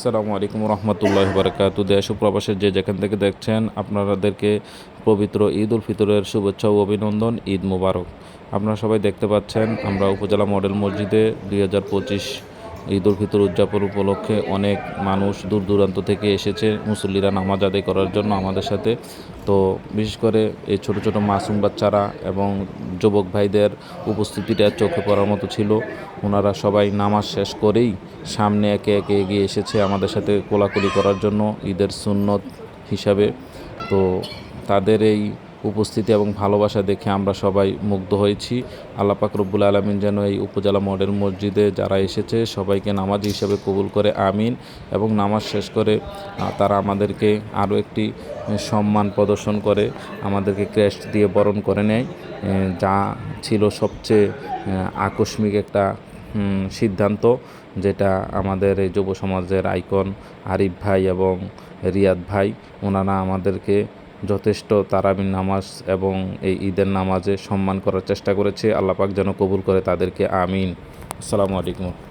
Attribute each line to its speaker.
Speaker 1: আসসালামু আলাইকুম রহমতুল্লাহ বারকাত। দেশ প্রবাসের যে যেখান থেকে দেখছেন, আপনাদেরকে পবিত্র ঈদ উল ফিতরের শুভেচ্ছা ও অভিনন্দন, ঈদ মুবারক। আপনারা সবাই দেখতে পাচ্ছেন, আমরা উপজেলা মডেল মসজিদে দুই হাজার পঁচিশ হাজার ঈদ উল ফিতর উদযাপন উপলক্ষে অনেক মানুষ দূর দূরান্ত থেকে এসেছে। মুসল্লিরা নামাজ আদায় করার জন্য আমাদের সাথে। তো বিশেষ করে এই ছোট ছোট মাসুম বাচ্চারা এবং যুবক ভাইদের উপস্থিতিটা চোখে পড়ার মতো ছিল। ওনারা সবাই নামাজ শেষ করেই সামনে একে একে এগিয়ে এসেছে আমাদের সাথে কোলাকুলি করার জন্য ঈদের সুন্নত হিসাবে। তো তাদের এই উপস্থিতি এবং ভালোবাসা দেখে আমরা সবাই মুগ্ধ হয়েছি। আল্লাহ পাক রব্বুল আলমিন যেন এই উপজেলা মডেল মসজিদে যারা এসেছে সবাইকে নামাজ হিসাবে কবুল করে, আমিন। এবং নামাজ শেষ করে তারা আমাদেরকে আরও একটি সম্মান প্রদর্শন করে, আমাদেরকে ক্রেস্ট দিয়ে বরণ করে নেয়। যা ছিল সবচেয়ে আকস্মিক একটা সিদ্ধান্ত, যেটা আমাদের এই যুব সমাজের আইকন আরিফ ভাই এবং রিয়াদ ভাই, ওনারা আমাদেরকে যথেষ্ট তারাবির নামাজ এবং এই ঈদের নামাজে সম্মান করার চেষ্টা করেছে। আল্লাপাক যেন কবুল করে তাদেরকে, আমিন। আসসালামু আলাইকুম।